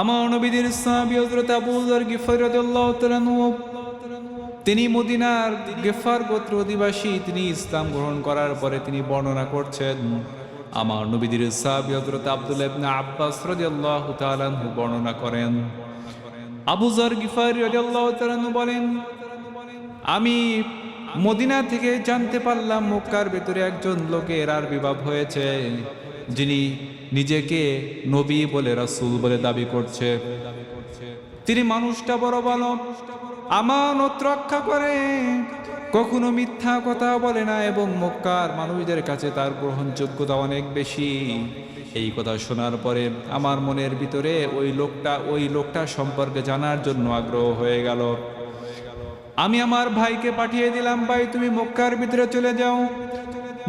আমার নবীদের সাহাবী হযরত আবু যর গিফারি রাদিয়াল্লাহু তিনি মদিনার গেফার গোত্র অধিবাসী, তিনি ইসলাম গ্রহণ করার পরে তিনি বর্ণনা করছেন আমার নবীদের সাহাবী হযরত আব্দুল্লাহ ইবনে আব্বাস রাদিয়াল্লাহু তাআলা বর্ণনা করেন। আবু যর গিফারি রাদিয়াল্লাহু তাআলা বলেন, আমি মদিনা থেকে জানতে পারলাম মক্কার ভেতরে একজন লোকের আর বিবাহ হয়েছে, যিনি নিজেকে নবী বলে, রাসুল বলে দাবি করছে। তিনি মানুষটা বড় ভালো, আমানত রক্ষা করে, কখনো মিথ্যা কথা বলে না এবং মক্কার মানুষদের কাছে তার গ্রহণযোগ্যতা অনেক বেশি। এই কথা শোনার পরে আমার মনের ভিতরে ওই লোকটা ওই লোকটা সম্পর্কে জানার জন্য আগ্রহ হয়ে গেল। আমি আমার ভাইকে পাঠিয়ে দিলাম, ভাই, তুমি মক্কার ভিতরে চলে যাও।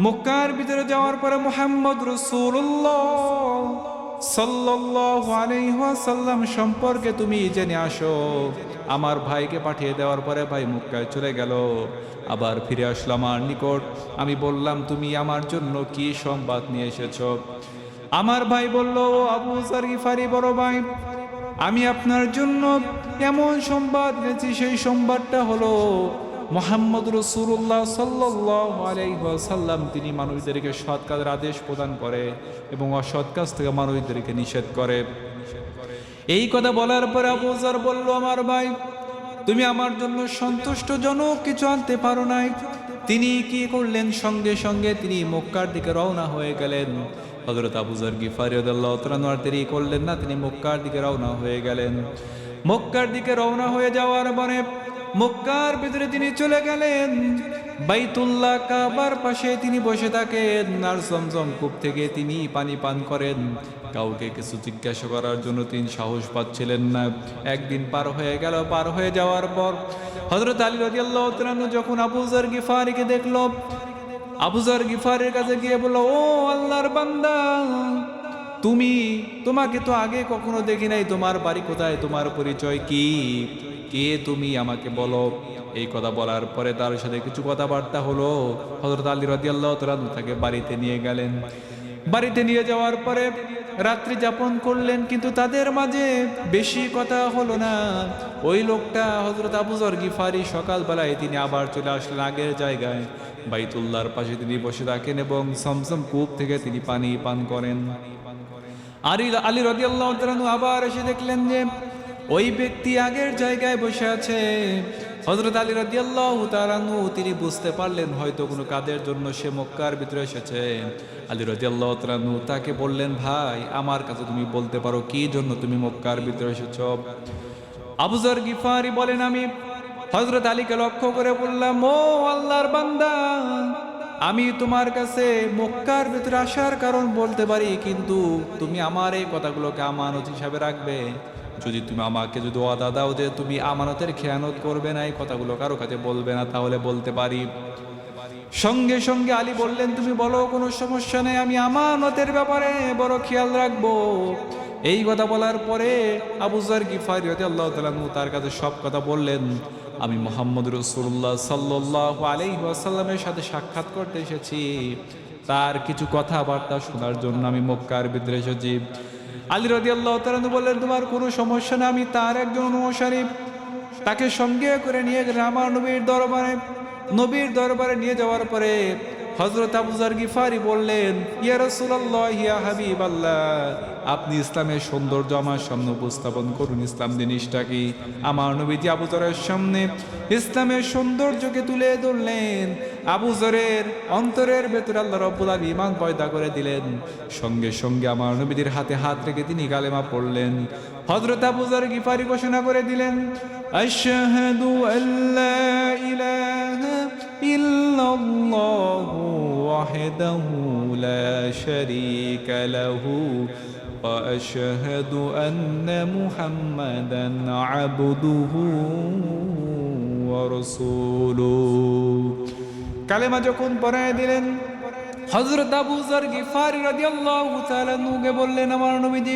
মক্কার ভিতরে যাওয়ার পরে মোহাম্মদ রসুল্লাহ ওয়াসাল্লাম সম্পর্কে তুমি জেনে আসো। আমার ভাইকে পাঠিয়ে দেওয়ার পরে ভাই মক্কায় চলে গেল। আবার ফিরে আসলো আমার নিকট। আমি বললাম, তুমি আমার জন্য কি সংবাদ নিয়ে এসেছ? আমার ভাই বলল, "ও আবু জার গিফারি বড় ভাই, আমি আপনার জন্য এমন সংবাদ এনেছি? সেই সংবাদটা হলো মোহাম্মদ রসুল্লাহ সাল্লাম তিনি মানুষদেরকে সৎ কাজের আদেশ প্রদান করে এবং অসৎ কাজ থেকে মানুষদেরকে নিষেধ করে। এই কথা বলার পরে আবুজার বলল, আমার ভাই, তুমি আমার জন্য সন্তুষ্টজনক কিছু আনতে পারো নাই। তিনি কি করলেন? সঙ্গে সঙ্গে তিনি মক্কার দিকে রওনা হয়ে গেলেন। হজরত আবুজার গিফারি আর দেরি করলেন না, তিনি মক্কার দিকে রওনা হয়ে গেলেন। মক্কার দিকে রওনা হয়ে যাওয়ার পরে মক্কার ভিতরে তিনি চলে গেলেন। বাইতুল্লাহ কাবার পাশে তিনি বসে থাকেন আর জমজম কূপ থেকে তিনি পানি পান করেন। কাউকে কিছু জিজ্ঞাসা করার জন্য তিনি সাহস পাচ্ছিলেন না। একদিন পার হয়ে গেল, পার হয়ে যাওয়ার পর হজরত আলী রাজিয়াল্লাহ যখন আবুজার গিফারিকে দেখল আবুজার গিফারের কাছে গিয়ে বলল, ও আল্লাহর বান্দা, তুমি, তোমাকে তো আগে কখনো দেখি নাই, তোমার বাড়ি কোথায়, তোমার পরিচয় কি? কে তুমি আমাকে বলো? এই কথা বলার পরে তার সাথে কিছু কথাবার্তা হলো। হজরত আলী রাদিয়াল্লাহ তাআলা তাকে বাড়িতে নিয়ে গেলেন। বাড়িতে নিয়ে যাওয়ার পরে রাত্রি যাপন করলেন, কিন্তু তাদের মাঝে বেশি কথা হলো না। ওই লোকটা হজরত আবুজর গিফারি সকালবেলায় তিনি আবার চলে আসলেন আগের জায়গায়। বাইতুল্লার পাশে তিনি বসে থাকেন এবং সমসম কূপ থেকে তিনি পানি পান করেন। আলী আলী রদিয়াল্লাহ আবার এসে দেখলেন যে ওই ব্যক্তি আগের জায়গায় বসে আছে। হজরত আলী রদিয়াল্লাহ তারানু তিনি বুঝতে পারলেন হয়তো কোনো কাদের জন্য সে মক্কার ভিতরে এসেছে। আলী রদিয়াল্লাহ তারানু তাকে বললেন, ভাই, আমার কাছে তুমি বলতে পারো কি জন্য তুমি মক্কার ভিতরে এসেছ? আবুজার গিফারি বলেন, আমি হজরত আলীকে লক্ষ্য করে বললাম, ও আল্লাহর বান্দা, আমি তোমার কাছে মক্কার ভিতরে আসার কারণ বলতে পারি, কিন্তু তুমি আমার এই কথাগুলোকে আমানত হিসাবে রাখবে। যদি তুমি আমাকে যদি ওয়াদা দাও যে তুমি আমানতের খেয়ানত করবে না, এই কথাগুলো কারও কাছে বলবে না, তাহলে বলতে পারি। সঙ্গে সঙ্গে আলী বললেন, তুমি বলো, কোনো সমস্যা নেই, আমি আমানতের ব্যাপারে বড় খেয়াল রাখব। এই কথা বলার পরে আবুজার গিফারি আল্লাহ তালু তার কাছে সব কথা বললেন। আমি মোহাম্মদ রসুল্লাহ সাল্লাহ আলাইসাল্লামের সাথে সাক্ষাৎ করতে এসেছি। তার কিছু কথাবার্তা শোনার জন্য আমি মক্কার ভিতরে এসেছি। আলী রদি আল্লাহ তালু বললেন, তোমার কোনো সমস্যা না, আমি তার একজন অনুসারী। তাকে সঙ্গে করে নিয়ে গেলেন আমার নবীর দরবারে। নবীর দরবারে নিয়ে যাওয়ার পরে হজরত আবুজার গিফারি বললেন, ইয়া রসুল্লাহ ইয়া হাবিব আল্লাহ আপনি ইসলামের সৌন্দর্য আমার সামনে উপস্থাপন করুন। ইসলাম জিনিসটা কি? আমার নবীজি আবুজরের সামনে ইসলামের সৌন্দর্যকে তুলে ধরলেন। আবুজরের অন্তরের ভেতরে আল্লাহ রব্বুল আলী ইমান পয়দা করে দিলেন। সঙ্গে সঙ্গে আমার নবীদের হাতে হাত রেখে তিনি গালেমা পড়লেন। হজরত আবুজর গিফারি ঘোষণা করে দিলেন, আশহাদু আল্লা ইল্লাল্লাহু ওয়াহদাহু লা শারীকা লাহু واشهد ان محمدا عبده ورسوله কালেমা যখন পড়ায় দিলেন হযরত আবু যর গিফারি রাদিয়াল্লাহু তাআলা নুগে বললেন আমার নবীজি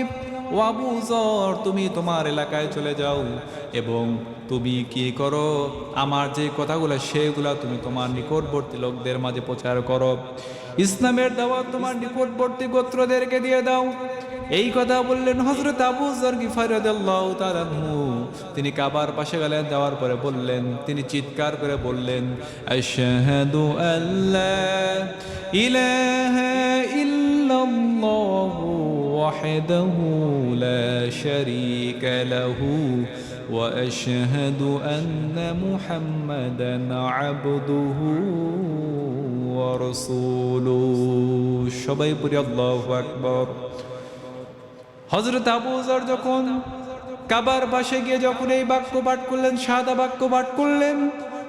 ও আবু যর তুমি তোমার এলাকায় চলে যাও এবং তুমি কি করো? আমার যে কথাগুলো, সেগুলা তুমি তোমার নিকটবর্তী লোকদের মাঝে প্রচার করো। ইসলামের দাওয়াত তোমার নিকটবর্তী গোত্রদেরকে দিয়ে দাও। এই কথা বললেন হজরত আবু জর আনহু। তিনি কাবার পাশে গেলেন, যাওয়ার পরে বললেন, তিনি চিৎকার করে বললেন, আশহাদু আল্লা ইলাহা ইল্লাল্লাহু ওয়াহদাহু লা শারীকা লাহু واشهد ان محمدا عبده ورسوله সবাই পড়ি আল্লাহু আকবার হজরত আবু যর যখন কাবার পাশে গিয়ে যখন এই বাক্য পাঠ করলেন সাদা বাক্য পাঠ করলেন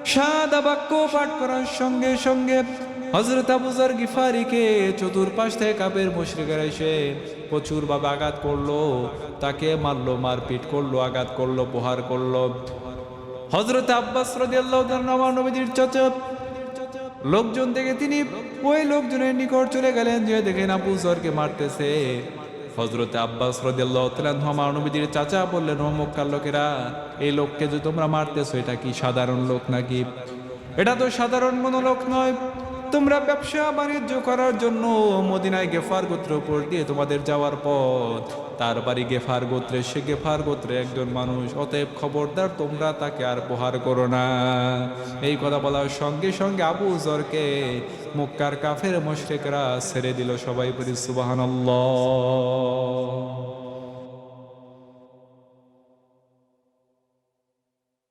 সাদা বাক্য পাঠ করার সঙ্গে সঙ্গে হজরত আবু যর গিফারিকে চতুর্পাশ থেকে কাপের মুশরিকেরা এসে প্রচুর ভাবে আঘাত করল। তাকে মারলো, মারপিট করল, আঘাত করল, প্রহার করল। হজরত আব্বাস নবীজির চাচা। লোকজন দেখে তিনি ওই লোকজনের নিকট চলে গেলেন, যে দেখেন আবু জরকে মারতেছে। হজরতে আব্বাস রদিয়াল্লাহ আমার নবীদের চাচা বললেন মক্কার লোকেরা, এই লোককে যে তোমরা মারতেছো, এটা কি সাধারণ লোক নাকি? এটা তো সাধারণ কোনো লোক নয়। তোমরা ব্যবসা বাণিজ্য করার জন্য মদিনায় গেফার গোত্র উপর দিয়ে তোমাদের যাওয়ার পথ। তার বাড়ি গেফার গোত্রে, সে গেফার গোত্রে একজন মানুষ। অতএব খবরদার তোমরা তাকে আর প্রহার করো না। এই কথা বলার সঙ্গে সঙ্গে আবু জরকে মক্কার কাফের মুশরিকরা ছেড়ে দিল সবাই পরি সুবহানাল্লাহ।